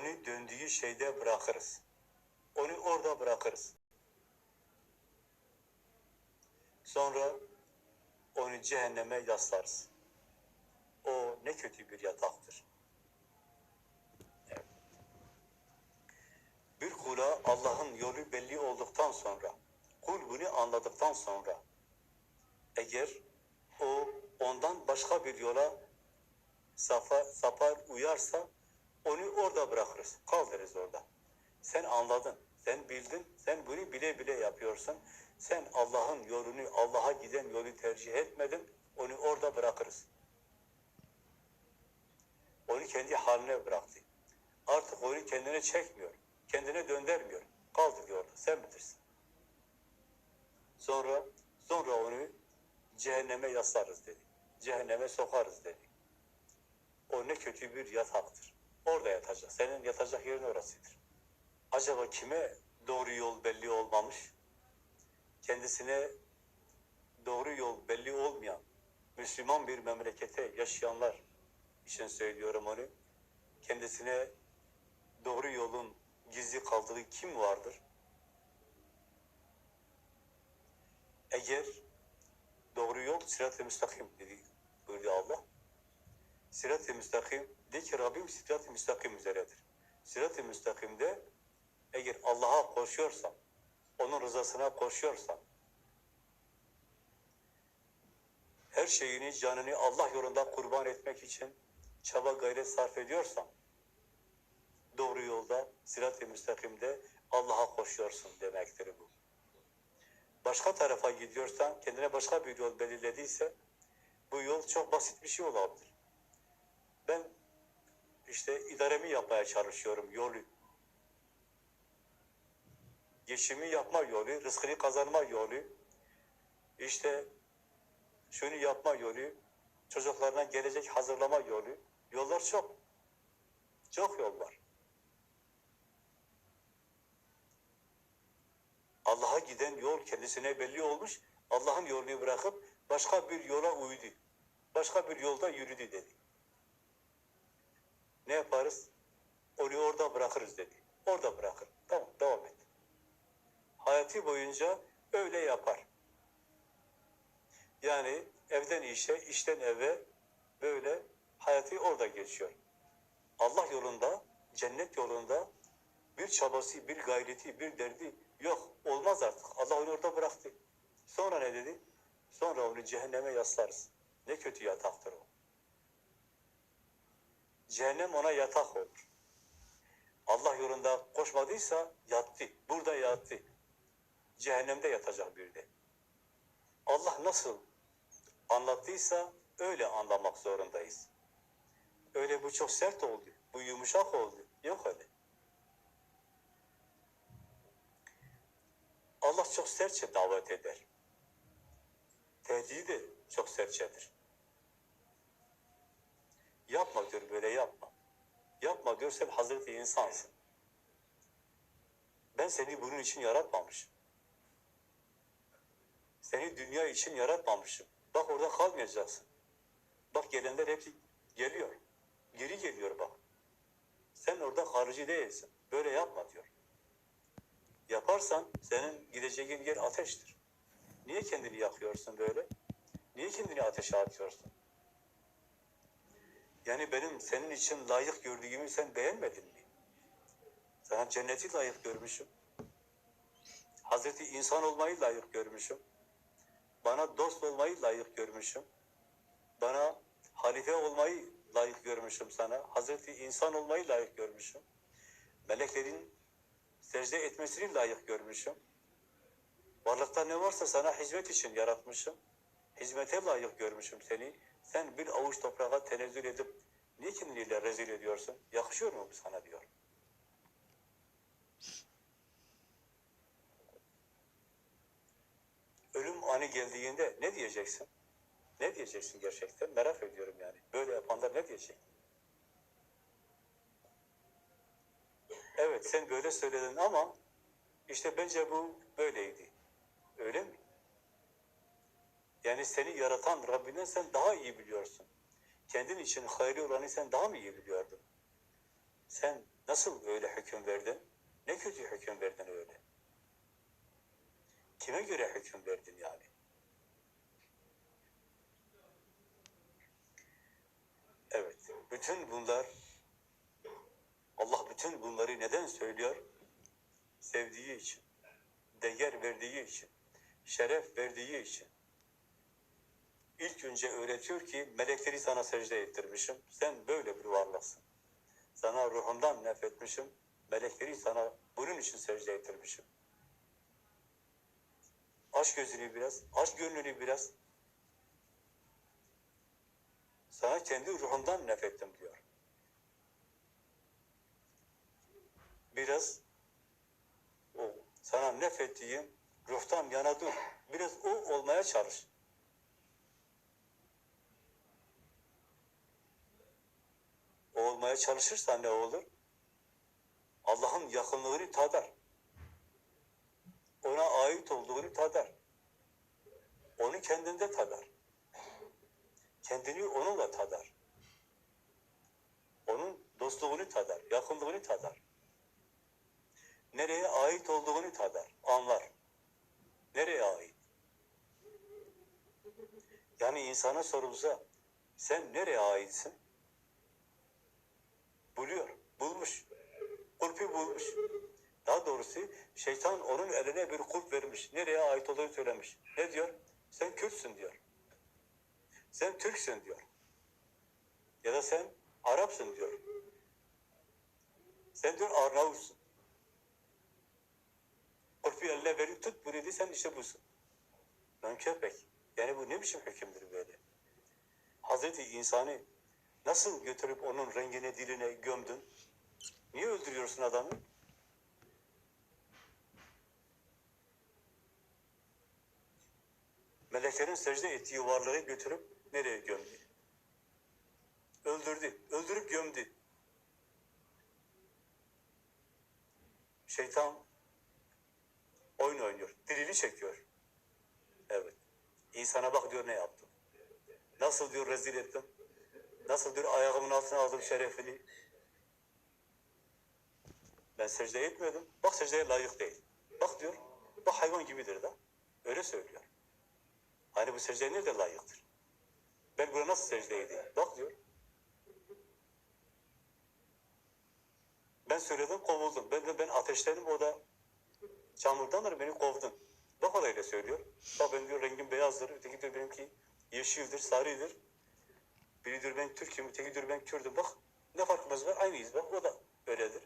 onu döndüğü şeyde bırakırız. Onu orada bırakırız. Sonra onu cehenneme yaslarız. O ne kötü bir yataktır. Bir kula Allah'ın yolu belli olduktan sonra, kul bunu anladıktan sonra, eğer o ondan başka bir yola safa, sapar uyarsa, onu orada bırakırız. Kal deriz orada. Sen anladın, sen bildin, sen bunu bile bile yapıyorsun. Sen Allah'ın yolunu, Allah'a giden yolu tercih etmedin, onu orada bırakırız. Onu kendi haline bıraktı. Artık onu kendine çekmiyor, kendine döndürmüyor. Kaldı diyor orada, sen bilirsin. Sonra, sonra onu cehenneme yaslarız dedi. Cehenneme sokarız dedi. O ne kötü bir yataktır. Orada yatacak. Senin yatacak yerin orasıdır. Acaba kime doğru yol belli olmamış? Kendisine doğru yol belli olmayan Müslüman bir memlekete yaşayanlar için söylüyorum onu. Kendisine doğru yolun gizli kaldığı kim vardır? Eğer doğru yol sırat-ı müstakim dedi buyurdu Allah. Sırat-ı müstakim de ki Rabbim sırat-ı müstakim üzeredir. Sırat-ı müstakimde eğer Allah'a koşuyorsan, onun rızasına koşuyorsan, her şeyini, canını Allah yolunda kurban etmek için çaba gayret sarf ediyorsan, doğru yolda, sırat-ı müstakimde Allah'a koşuyorsun demektir bu. Başka tarafa gidiyorsan, kendine başka bir yol belirlediyse, bu yol çok basit bir şey olabilir. Ben işte idaremi yapmaya çalışıyorum, yolu. Geçimi yapma yolu, rızkını kazanma yolu, işte şunu yapma yolu, çocuklarına gelecek hazırlama yolu. Yollar çok. Çok yol var. Allah'a giden yol kendisine belli olmuş. Allah'ın yolunu bırakıp başka bir yola uydu. Başka bir yolda yürüdü dedi. Ne yaparız? Onu orada bırakırız dedi. Orada bırakır. Tamam devam et. Hayatı boyunca öyle yapar. Yani evden işe, işten eve böyle hayatı orada geçiyor. Allah yolunda, cennet yolunda bir çabası, bir gayreti, bir derdi yok. Olmaz artık. Allah onu orada bıraktı. Sonra ne dedi? Sonra onu cehenneme yaslarız. Ne kötü yataktır o. Cehennem ona yatak olur. Allah yolunda koşmadıysa yattı. Burada yattı. Cehennemde yatacak bir de. Allah nasıl anlattıysa öyle anlamak zorundayız. Öyle bu çok sert oldu, bu yumuşak oldu. Yok öyle. Allah çok sertçe davet eder. Tehdidi çok sertçedir. Yapma diyor böyle yapma. Yapma diyor sen Hazreti insansın. Ben seni bunun için yaratmamışım. Seni dünya için yaratmamışım. Bak orada kalmayacaksın. Bak gelenler hepsi geliyor. Geri geliyor bak. Sen orada kalıcı değilsin. Böyle yapma diyor. Yaparsan senin gideceğin yer ateştir. Niye kendini yakıyorsun böyle? Niye kendini ateşe atıyorsun? Yani benim senin için layık gördüğümü sen beğenmedin mi? Sana cenneti layık görmüşüm. Hazreti insan olmayı layık görmüşüm. Bana dost olmayı layık görmüşüm. Bana halife olmayı layık görmüşüm sana. Hazreti insan olmayı layık görmüşüm. Meleklerin secde etmesini layık görmüşüm. Varlıkta ne varsa sana hizmet için yaratmışım. Hizmete layık görmüşüm seni. Sen bir avuç toprağa tenezzül edip niye kendini rezil ediyorsun? Yakışıyor mu bu sana diyor. Ölüm anı geldiğinde ne diyeceksin? Ne diyeceksin gerçekten? Merak ediyorum yani. Böyle yapanlar ne diyecek? Evet sen böyle söyledin ama işte bence bu böyleydi. Öyle mi? Yani seni yaratan Rabbinden sen daha iyi biliyorsun. Kendin için hayırlı olanı sen daha mı iyi biliyordun? Sen nasıl öyle hüküm verdin? Ne kötü hüküm verdin öyle? Kime göre hüküm verdin yani? Evet, bütün bunlar Allah bütün bunları neden söylüyor? Sevdiği için, değer verdiği için, şeref verdiği için. İlk önce öğretiyor ki melekleri sana secde ettirmişim. Sen böyle bir varlıksın. Sana ruhumdan nefretmişim. Melekleri sana bunun için secde ettirmişim. Aç gözünü biraz, aç gönlünü biraz. Sana kendi ruhumdan nefrettim diyor. Biraz o sana nefrettiğim ruhtan yana dur. Biraz o olmaya çalış. Olmaya çalışırsan ne olur? Allah'ın yakınlığını tadar. Ona ait olduğunu tadar. Onu kendinde tadar. Kendini onunla tadar. Onun dostluğunu tadar, yakınlığını tadar. Nereye ait olduğunu tadar, anlar. Nereye ait? Yani insana sorulsa, sen nereye aitsin? Buluyor, bulmuş. Kulpü bulmuş. Daha doğrusu şeytan onun eline bir kulp vermiş. Nereye ait olduğunu söylemiş. Ne diyor? Sen Kürtsün diyor. Sen Türksün diyor. Ya da sen Arapsın diyor. Sen diyor Arnavutsun. Kulpü eline verip tut bunu de sen işte busun. Lan köpek. Yani bu ne biçim hükümdür böyle? Hazreti insanı nasıl götürüp onun rengine diline gömdün? Niye öldürüyorsun adamı? Meleklerin secde ettiği varlığı götürüp nereye gömdü? Öldürdü. Öldürüp gömdü. Şeytan oyun oynuyor. Dilini çekiyor. Evet. İnsana bak diyor ne yaptım. Nasıl diyor rezil ettim. Nasıl diyor ayağımın altına aldım şerefini. Ben secde etmedim. Bak secdeye layık değil. Bak diyor. Bak hayvan gibidir da. Öyle söylüyor. Hani bu secdeye nerede layıktır? Ben buna nasıl secde edeyim? Bak diyor. Ben söyledim kovuldum. Ben de ben ateşledim o da çamurdandır beni kovdun. Bak o da öyle söylüyor. Bak ben diyor rengim beyazdır. Öteki diyor benimki yeşildir, sarıdır. Biri diyor ben Türk'üm, öteki diyor ben Kürdüm. Bak ne farkımız var? Aynıyız bak o da öyledir.